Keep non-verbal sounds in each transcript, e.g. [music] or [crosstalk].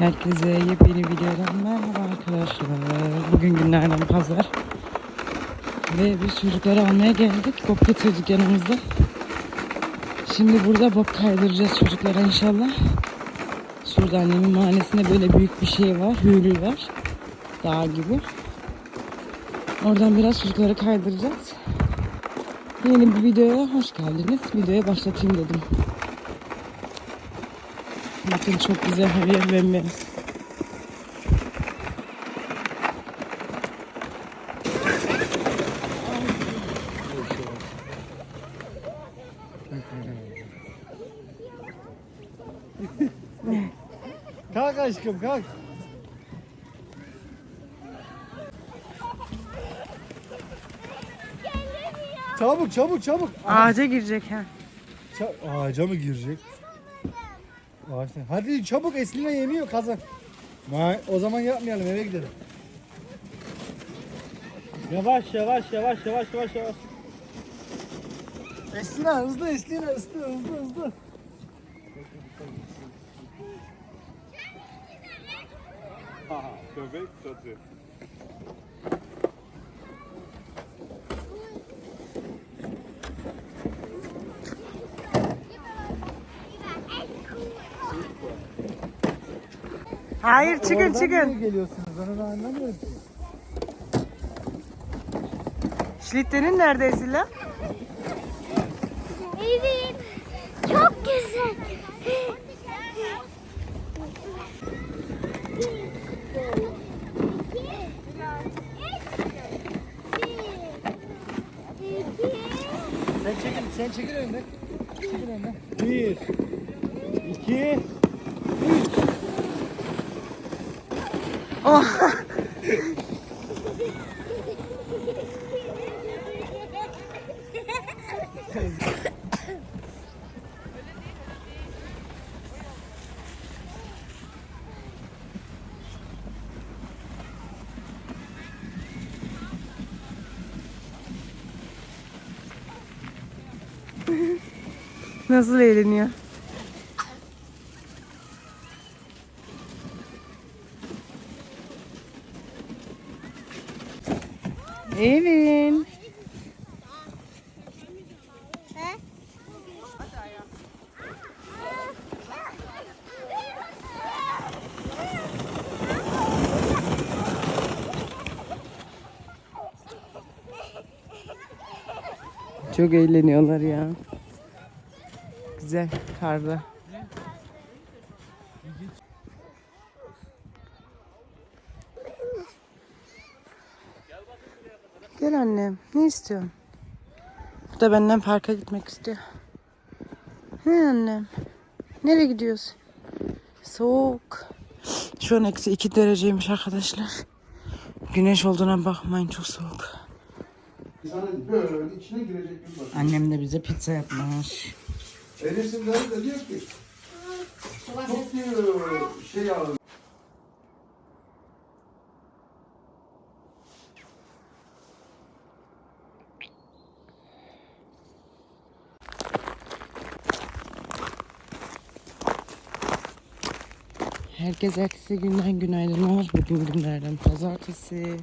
Herkese yepyeni videodan merhaba arkadaşlar. Bugün günlerden pazar. Ve biz çocukları almaya geldik. Bok getirdik yanımızda. Şimdi burada bok kaydıracağız çocuklara inşallah. Şurada annemin mahallesinde böyle büyük bir şey var. Hülü var. Dağ gibi. Oradan biraz çocukları kaydıracağız. Yeni bir videoya hoş geldiniz. Videoya başlatayım dedim. Bakın çok güzel her yer bembeyaz. [laughs] Kalk aşkım kalk. Çabuk çabuk çabuk. Ağaca girecek ha. Ça- Ağaca mı girecek? Ağaçtan. Hadi çabuk Eslime yemiyor kazan. Vay, o zaman yapmayalım eve gidelim. Yavaş yavaş yavaş yavaş yavaş yavaş. Eslime hızlı Eslime hızlı hızlı hızlı. Köpek satıyor. Hayır çıkın Oradan çıkın. niye geliyorsunuz ben onu anlamıyorum ki. Şlittenin nerede Esila? Evet. Çok güzel. Sen çekil sen çekil önden. Çekil önden. Bir. iki, Nasıl eğleniyor? Çok eğleniyorlar ya. Güzel karda. Gel annem. Ne istiyorsun? Bu da benden parka gitmek istiyor. He annem. Nereye gidiyoruz? Soğuk. Şu an eksi iki dereceymiş arkadaşlar. Güneş olduğuna bakmayın çok soğuk. Sana böyle içine girecek bir bak. Annem de bize pizza yapmış. Enes'in karı da diyor ki çok diyor şey alın. Herkese eksi günden günaydınlar. Bugün günlerden pazartesi.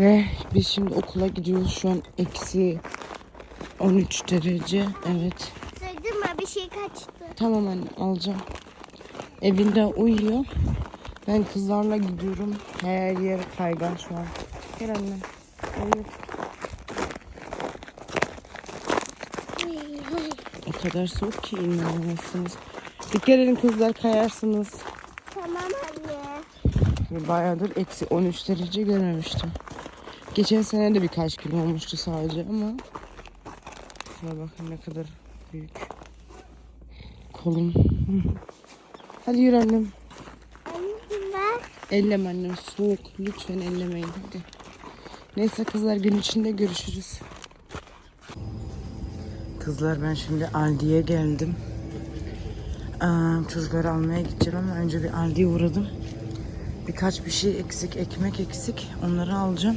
Ve biz şimdi okula gidiyoruz. Şu an eksi 13 derece. Evet. Söyledim mi bir şey kaçtı. Tamam anne alacağım. Evinde uyuyor. Ben kızlarla gidiyorum. Her yer kaygan şu an. Gel anne. Uyu. O kadar soğuk ki inanamazsınız. Dikkat edin kızlar kayarsınız. Tamam anne. Bayağıdır eksi 13 derece görmemiştim. Geçen sene de birkaç kilo olmuştu sadece ama şuna bakın ne kadar büyük. Kolum. [laughs] Hadi yürü annem. Elleme annem soğuk. Lütfen ellemeyin hadi. Neyse kızlar gün içinde görüşürüz. Kızlar ben şimdi Aldi'ye geldim. Aa, çocukları almaya gideceğim ama önce bir Aldi'ye uğradım. Birkaç bir şey eksik, ekmek eksik. Onları alacağım.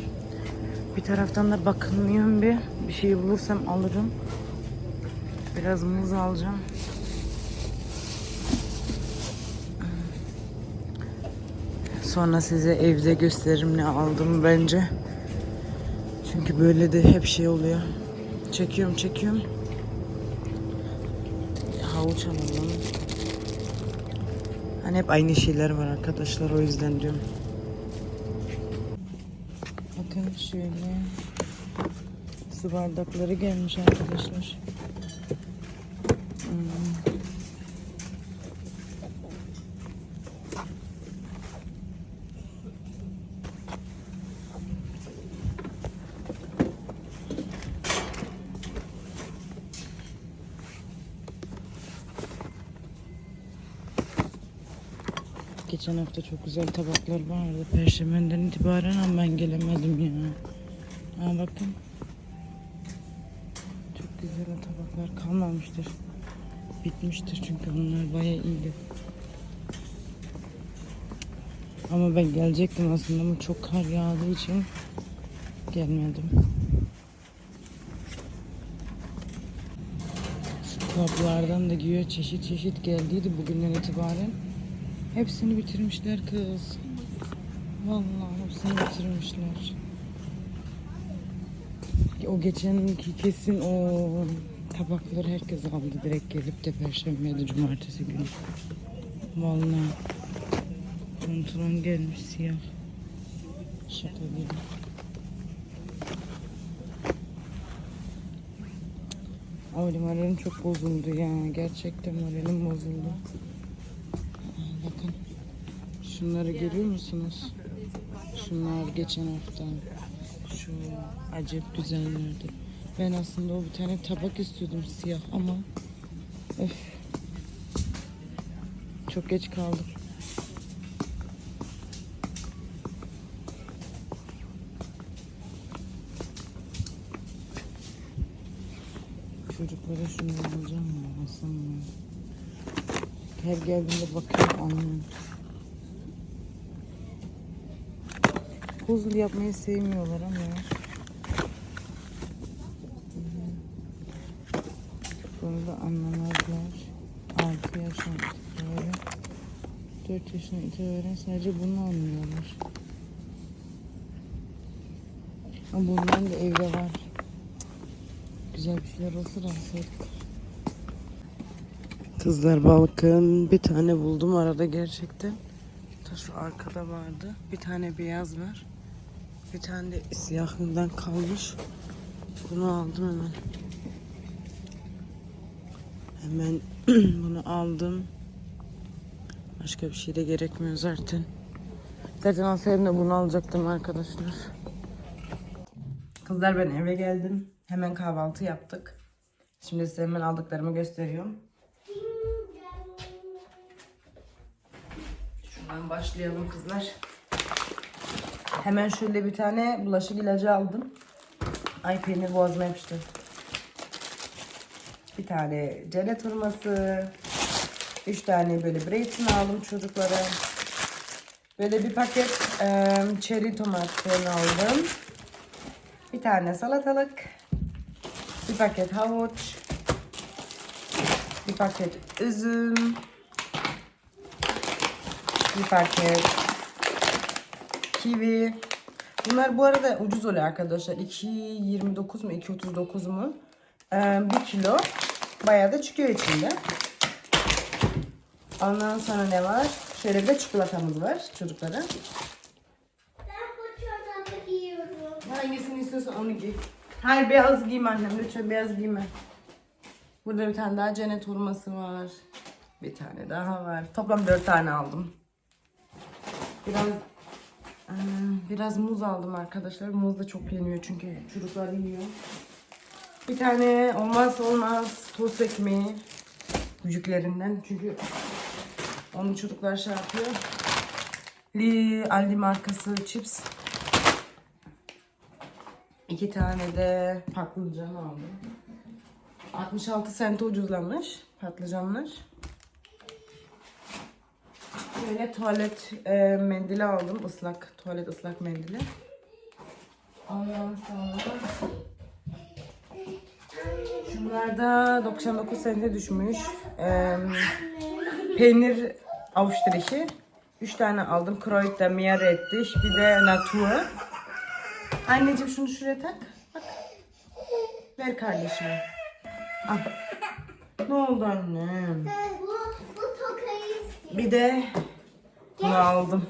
Bir taraftan da bakınmıyorum bir. Bir şey bulursam alırım. Biraz muz alacağım. Sonra size evde gösteririm ne aldım bence. Çünkü böyle de hep şey oluyor. Çekiyorum çekiyorum. Havuç alalım. Hani hep aynı şeyler var arkadaşlar o yüzden diyorum. Şöyle su bardakları gelmiş arkadaşlar. Hmm. Geçen hafta çok güzel tabaklar vardı. Perşembeden itibaren ama ben gelemedim ya. Ha bakın. Çok güzel o tabaklar kalmamıştır. Bitmiştir çünkü onlar bayağı iyiydi. Ama ben gelecektim aslında ama çok kar yağdığı için gelmedim. Şu kaplardan da güya çeşit çeşit geldiydi bugünden itibaren. Hepsini bitirmişler kız. Vallahi hepsini bitirmişler. O geçenki kesin o tabakları herkes aldı direkt gelip de perşembe ya da cumartesi günü. Vallahi pantolon gelmiş siyah. Şaka gibi. Ay moralim çok bozuldu ya. Gerçekten moralim bozuldu. Şunları görüyor musunuz? Şunlar geçen hafta. Şu acayip güzellerdi. Ben aslında o bir tane tabak istiyordum siyah ama öf. Çok geç kaldım. Çocuklara şunu alacağım? Alsam mı? Her geldiğimde bakıyorum anlıyorum. Puzzle yapmayı sevmiyorlar ama. Bunu da anlamazlar. 6 yaş itibaren 4 yaşına itibaren sadece bunu anlıyorlar. Ama bundan da evde var. Güzel bir şeyler olsa alsaydık. Kızlar bakın bir tane buldum arada gerçekten. Ta şu arkada vardı. Bir tane beyaz var. Bir tane de siyahından kalmış. Bunu aldım hemen. Hemen [clears throat] bunu aldım. Başka bir şey de gerekmiyor zaten. Zaten alsaydım da bunu alacaktım arkadaşlar. Kızlar ben eve geldim. Hemen kahvaltı yaptık. Şimdi size hemen aldıklarımı gösteriyorum. Şuradan başlayalım kızlar. Hemen şöyle bir tane bulaşık ilacı aldım. Ay peynir boğazıma yapıştı. Bir tane cennet hurması. Üç tane böyle Breytin aldım çocuklara. Böyle bir paket e, çeri domates aldım. Bir tane salatalık. Bir paket havuç. Bir paket üzüm. Bir paket kivi. Bunlar bu arada ucuz oluyor arkadaşlar. 2.29 mu 2.39 mu? Ee, 1 kilo. Bayağı da çıkıyor içinde. Ondan sonra ne var? Şöyle bir de çikolatamız var çocuklara. Ben bu çorabı giyiyorum. Hangisini istiyorsan onu giy. Hayır beyaz giyme annem lütfen beyaz giyme. Burada bir tane daha cennet hurması var. Bir tane daha var. Toplam dört tane aldım. Biraz biraz muz aldım arkadaşlar. Muz da çok yeniyor çünkü çocuklar yiyor. Bir tane olmazsa olmaz tost ekmeği büyüklerinden çünkü onu çocuklar şey yapıyor. Li Aldi markası chips. İki tane de patlıcan aldım. 66 sente ucuzlamış patlıcanlar. Böyle tuvalet e, mendili aldım. ıslak tuvalet ıslak mendili. Ondan sonra şunlar da 99 sente düşmüş. E, peynir avuç dirişi. Üç tane aldım. Kreuz'da Meerrettich, bir de Natur. Anneciğim şunu şuraya tak. Bak. Ver kardeşime. Al. Ne oldu annem? Bir de bunu aldım.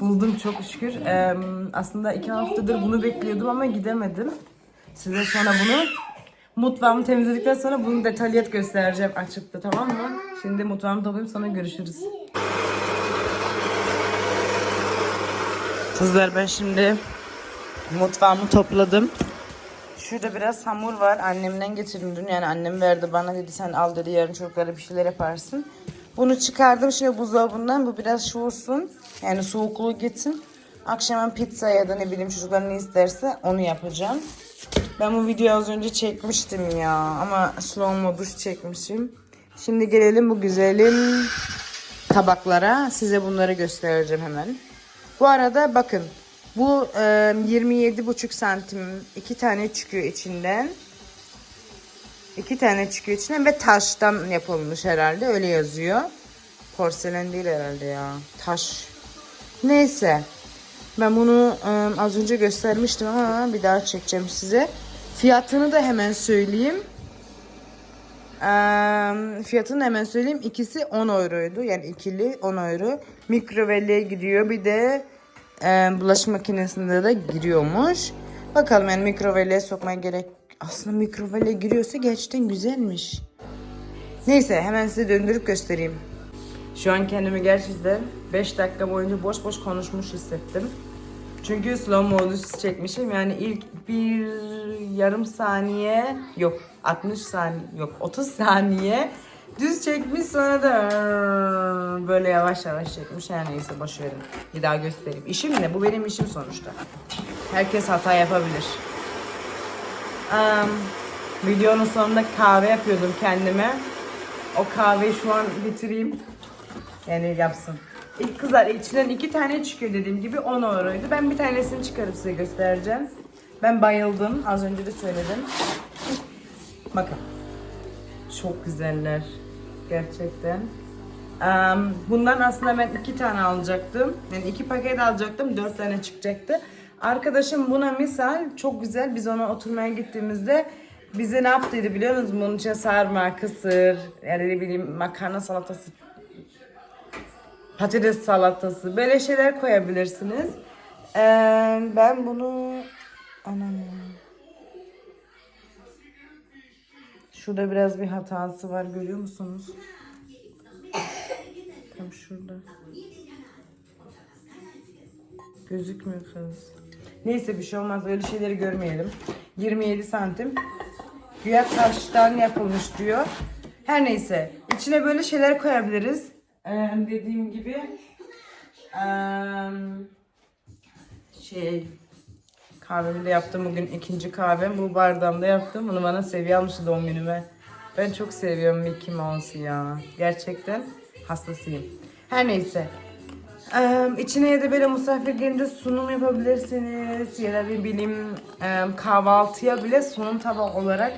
Buldum çok şükür. Ee, aslında iki haftadır bunu bekliyordum ama gidemedim. Size sonra bunu mutfağımı temizledikten sonra bunu detalyat göstereceğim açıp da tamam mı? Şimdi mutfağımı toplayayım sonra görüşürüz. Kızlar ben şimdi mutfağımı topladım. Şurada biraz hamur var. Annemden getirdim dün. Yani annem verdi bana dedi sen al dedi yarın çocuklara bir şeyler yaparsın. Bunu çıkardım şimdi buzdolabından. Bu biraz soğusun. Yani soğukluğu gitsin. Akşama pizza ya da ne bileyim çocuklar ne isterse onu yapacağım. Ben bu videoyu az önce çekmiştim ya. Ama slow moduş çekmişim. Şimdi gelelim bu güzelim tabaklara. Size bunları göstereceğim hemen. Bu arada bakın bu e, 27,5 santim iki tane çıkıyor içinden. İki tane çıkıyor içinden ve taştan yapılmış herhalde öyle yazıyor. Porselen değil herhalde ya. Taş. Neyse. Ben bunu e, az önce göstermiştim ama bir daha çekeceğim size. Fiyatını da hemen söyleyeyim. Eee, fiyatını hemen söyleyeyim. İkisi 10 euroydu. Yani ikili 10 euro. Mikroveleye gidiyor. Bir de eee bulaşık makinesinde de giriyormuş. Bakalım yani mikroveleye sokmaya gerek. Aslında mikroveleye giriyorsa gerçekten güzelmiş. Neyse hemen size döndürüp göstereyim. Şu an kendimi gerçekten 5 dakika boyunca boş boş konuşmuş hissettim. Çünkü slow modus çekmişim. Yani ilk bir yarım saniye yok 60 saniye yok 30 saniye düz çekmiş sonra da böyle yavaş yavaş çekmiş. Her neyse boş. Bir daha göstereyim. İşim ne? Bu benim işim sonuçta. Herkes hata yapabilir. Am, videonun sonunda kahve yapıyordum kendime. O kahveyi şu an bitireyim. Yani yapsın. İlk kızlar içinden iki tane çıkıyor dediğim gibi 10 euroydu. Ben bir tanesini çıkarıp size göstereceğim. Ben bayıldım. Az önce de söyledim. Bakın. Çok güzeller. Gerçekten. Bundan aslında ben iki tane alacaktım. Yani iki paket alacaktım. Dört tane çıkacaktı. Arkadaşım buna misal çok güzel. Biz ona oturmaya gittiğimizde bize ne yaptıydı biliyor musunuz? Bunun içine sarma, kısır, yani ne bileyim makarna salatası patates salatası böyle şeyler koyabilirsiniz. Ben bunu anam Şurada biraz bir hatası var görüyor musunuz? Tam şurada. Gözükmüyor kız. Neyse bir şey olmaz öyle şeyleri görmeyelim. 27 santim. Güya taştan yapılmış diyor. Her neyse. içine böyle şeyler koyabiliriz. Ee, dediğim gibi eee, şey kahvemi de yaptım. Bugün ikinci kahvem. Bu bardağımda yaptım. Bunu bana seviye almıştı doğum günüme. Ben çok seviyorum Mickey Mouse'u ya. Gerçekten hastasıyım. Her neyse. Eee içine ya da böyle misafir gelince sunum yapabilirsiniz ya da ne bileyim eee, kahvaltıya bile sunum tabak olarak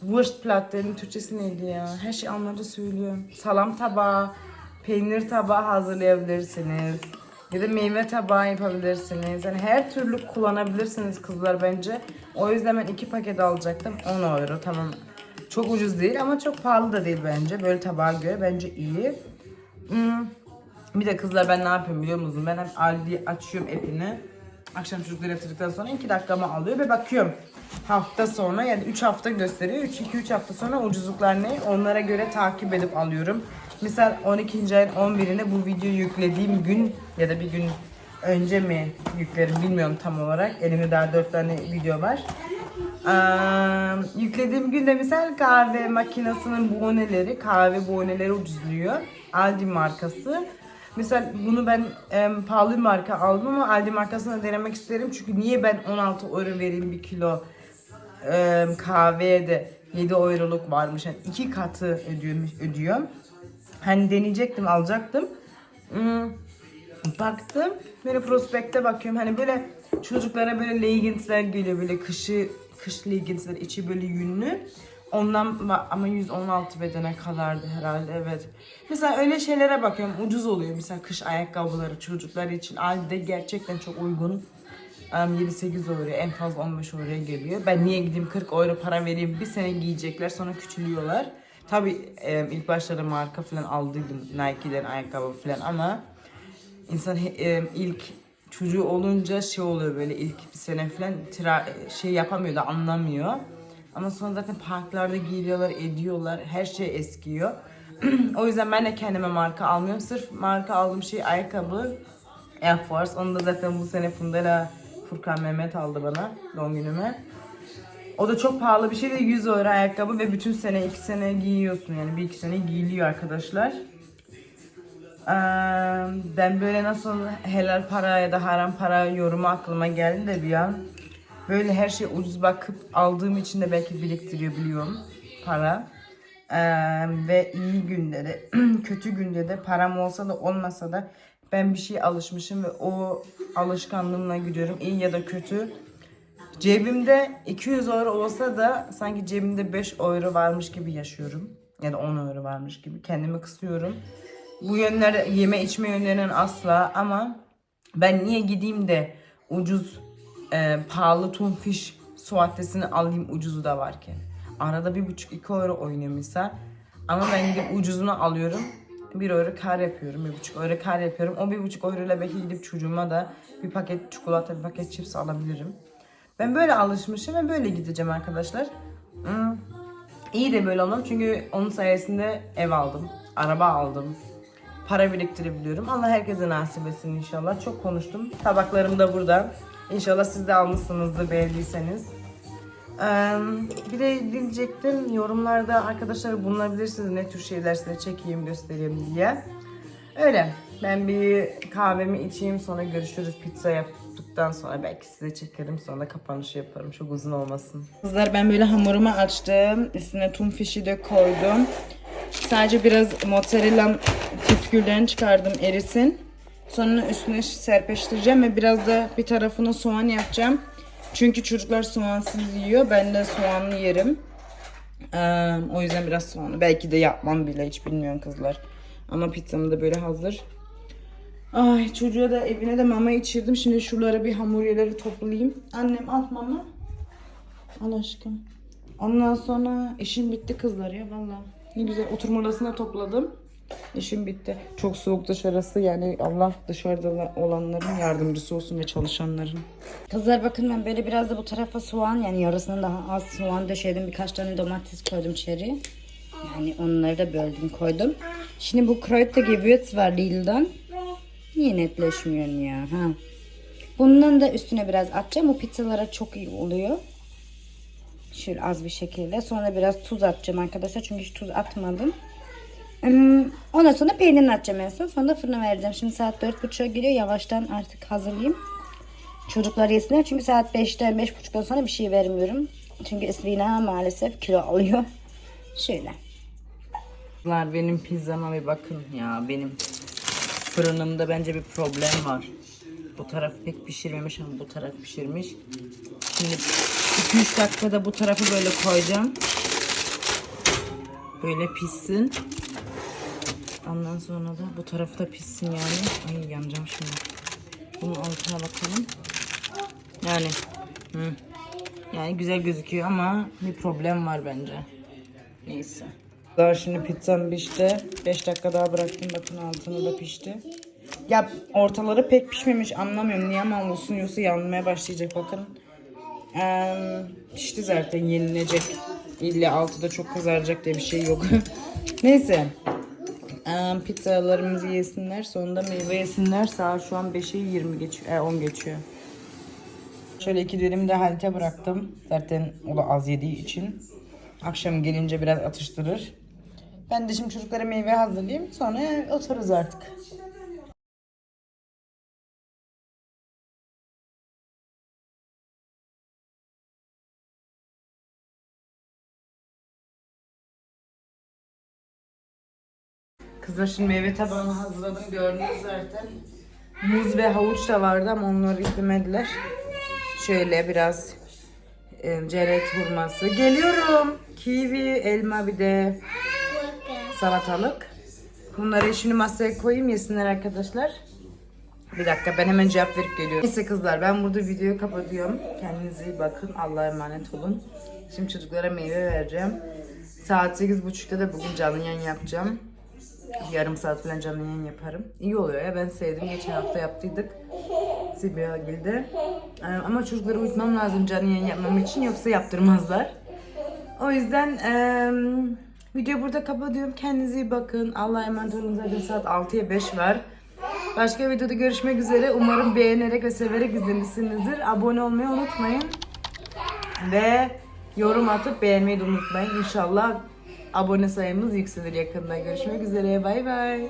Wurstplatte'nin Türkçesi neydi ya? Her şey Almanca söylüyor. Salam tabağı, peynir tabağı hazırlayabilirsiniz. Ya da meyve tabağı yapabilirsiniz. Yani her türlü kullanabilirsiniz kızlar bence. O yüzden ben iki paket alacaktım. 10 euro tamam. Çok ucuz değil ama çok pahalı da değil bence. Böyle tabağa göre bence iyi. Hmm. Bir de kızlar ben ne yapıyorum biliyor musunuz? Ben hep Aldi açıyorum app'ini. Akşam çocukları yatırdıktan sonra 2 dakikamı alıyor ve bakıyorum. Hafta sonra yani 3 hafta gösteriyor. 3-2-3 hafta sonra ucuzluklar ne? Onlara göre takip edip alıyorum. Misal 12. ayın 11'ine bu videoyu yüklediğim gün ya da bir gün önce mi yüklerim bilmiyorum tam olarak. Elimde daha 4 tane video var. Ee, yüklediğim günde misal kahve makinesinin boneleri, kahve boneleri ucuzluyor. Aldi markası. Mesela bunu ben em, pahalı bir marka aldım ama Aldi markasını denemek isterim. Çünkü niye ben 16 euro vereyim bir kilo em, kahveye de 7 euroluk varmış. Yani iki katı ödüyormuş, ödüyor. Hani deneyecektim, alacaktım. Hmm, baktım. Böyle prospekte bakıyorum. Hani böyle çocuklara böyle leggingsler geliyor. Böyle kışı, kış leggingsler içi böyle yünlü. Ondan ama 116 bedene kadardı herhalde evet. Mesela öyle şeylere bakıyorum ucuz oluyor. Mesela kış ayakkabıları çocuklar için Aldi'de gerçekten çok uygun. Em, 7-8 euro en fazla 15 euroya geliyor. Ben niye gideyim 40 euro para vereyim bir sene giyecekler sonra küçülüyorlar. Tabii em, ilk başlarda marka falan aldıydım Nike'den ayakkabı falan ama insan em, ilk çocuğu olunca şey oluyor böyle ilk bir sene falan tira- şey yapamıyor da anlamıyor. Ama sonra zaten parklarda giyiliyorlar, ediyorlar. Her şey eskiyor. [clears throat] o yüzden ben de kendime marka almıyorum. Sırf marka aldığım şey ayakkabı Air Force. Onu da zaten bu sene Funda'yla Furkan Mehmet aldı bana doğum günüme. O da çok pahalı bir şey de 100 euro ayakkabı ve bütün sene 2 sene giyiyorsun yani bir iki sene giyiliyor arkadaşlar. Ben böyle nasıl helal para ya da haram para yorumu aklıma geldi de bir an. Böyle her şey ucuz bakıp aldığım için de belki biriktiriyor biliyorum para. Ve iyi günde de [clears throat] kötü günde de param olsa da olmasa da ben bir şeye alışmışım ve o alışkanlığımla gidiyorum iyi ya da kötü. Cebimde 200 euro olsa da sanki cebimde 5 euro varmış gibi yaşıyorum. Ya da 10 euro varmış gibi. Kendimi kısıyorum. Bu yönler yeme içme yönlerinden asla ama ben niye gideyim de ucuz e, pahalı tunfiş suattesini alayım ucuzu da varken. Arada bir buçuk iki euro oynuyor misal. Ama ben gidip ucuzunu alıyorum. Bir euro kar yapıyorum. Bir buçuk euro kar yapıyorum. O bir buçuk euro ile belki gidip çocuğuma da bir paket çikolata, bir paket chips alabilirim. Ben böyle alışmışım ve böyle gideceğim arkadaşlar. Hmm. İyi de böyle olmam çünkü onun sayesinde ev aldım, araba aldım, para biriktirebiliyorum. Allah herkese nasip etsin inşallah. Çok konuştum. Tabaklarım da burada. İnşallah siz de almışsınızdır beğendiyseniz. Ee, bir de diyecektim yorumlarda arkadaşlar bulunabilirsiniz ne tür şeyler size çekeyim göstereyim diye. Öyle. Ben bir kahvemi içeyim sonra görüşürüz. Pizza yaptıktan sonra belki size çekerim sonra kapanışı yaparım. Çok uzun olmasın. Kızlar ben böyle hamurumu açtım. Üstüne tüm fişi de koydum. Sadece biraz mozzarella püsküllerini çıkardım erisin. Sonra üstüne serpiştireceğim ve biraz da bir tarafına soğan yapacağım. Çünkü çocuklar soğansız yiyor. Ben de soğanlı yerim. Ee, o yüzden biraz soğanlı. Belki de yapmam bile hiç bilmiyorum kızlar. Ama pizzam da böyle hazır. Ay çocuğa da evine de mama içirdim. Şimdi şuralara bir hamuriyeleri toplayayım. Annem al mama. Al aşkım. Ondan sonra işim bitti kızlar ya valla. Ne güzel oturma topladım. İşim bitti. Çok soğuk dışarısı yani Allah dışarıda olanların yardımcısı olsun ve çalışanların. Kızlar bakın ben böyle biraz da bu tarafa soğan yani yarısından daha az soğan döşedim. Birkaç tane domates koydum içeri. Yani onları da böldüm koydum. Şimdi bu Kräuter Gewürz var Lidl'dan. Niye netleşmiyorsun ya? Ha. Bundan da üstüne biraz atacağım. O pizzalara çok iyi oluyor. Şöyle az bir şekilde. Sonra biraz tuz atacağım arkadaşlar. Çünkü hiç tuz atmadım. Hmm, Ondan sonra peynirini atacağım en son. Sonra fırına vereceğim. Şimdi saat 4.30'a giriyor. Yavaştan artık hazırlayayım. Çocuklar yesinler. Çünkü saat 5'ten 5.30'dan sonra bir şey vermiyorum. Çünkü Esvina maalesef kilo alıyor. Şöyle. Benim pizzama bir bakın ya benim fırınımda bence bir problem var. Bu taraf pek pişirmemiş ama bu taraf pişirmiş. Şimdi 2-3 dakikada bu tarafı böyle koyacağım. Böyle pişsin. Ondan sonra da bu tarafı da pişsin yani. Ay yanacağım şimdi. Bunun altına bakalım. Yani hı. yani güzel gözüküyor ama bir problem var bence. Neyse. Daha şimdi pizzam pişti. 5 dakika daha bıraktım. Bakın altını da pişti. Ya ortaları pek pişmemiş anlamıyorum. Niye ama olsun yoksa yanmaya başlayacak bakın. Ee, pişti zaten yenilecek. İlle altı da çok kızaracak diye bir şey yok. [laughs] Neyse. Ee, pizzalarımızı yesinler. Sonunda meyve yesinler. Saat şu an 5'e 20 geçiyor. E, 10 geçiyor. Şöyle iki dilim de halte bıraktım. Zaten o da az yediği için. Akşam gelince biraz atıştırır. Ben de şimdi çocuklara meyve hazırlayayım. Sonra otururuz artık. Kızlar şimdi meyve tabağını hazırladım. Gördünüz zaten. Muz ve havuç da vardı ama onları istemediler. Şöyle biraz e, ceret hurması. Geliyorum. Kivi, elma bir de salatalık. Bunları şimdi masaya koyayım yesinler arkadaşlar. Bir dakika ben hemen cevap verip geliyorum. Neyse kızlar ben burada videoyu kapatıyorum. Kendinize iyi bakın. Allah'a emanet olun. Şimdi çocuklara meyve vereceğim. Saat 8.30'da da bugün canlı yayın yapacağım. Yarım saat falan canlı yayın yaparım. İyi oluyor ya ben sevdim. Geçen hafta yaptıydık. Sibel Gil'de. Ee, Ama çocukları uyutmam lazım canlı yayın yapmam için yoksa yaptırmazlar. O yüzden eee videoyu burada kapatıyorum. Kendinize iyi bakın. Allah'a emanet olun. Zaten saat 6'ya 5 var. Başka videoda görüşmek üzere. Umarım beğenerek ve severek izlemişsinizdir. Abone olmayı unutmayın. Ve yorum atıp beğenmeyi de unutmayın. İnşallah abone sayımız yükselir yakında. Görüşmek üzere. Bay bay.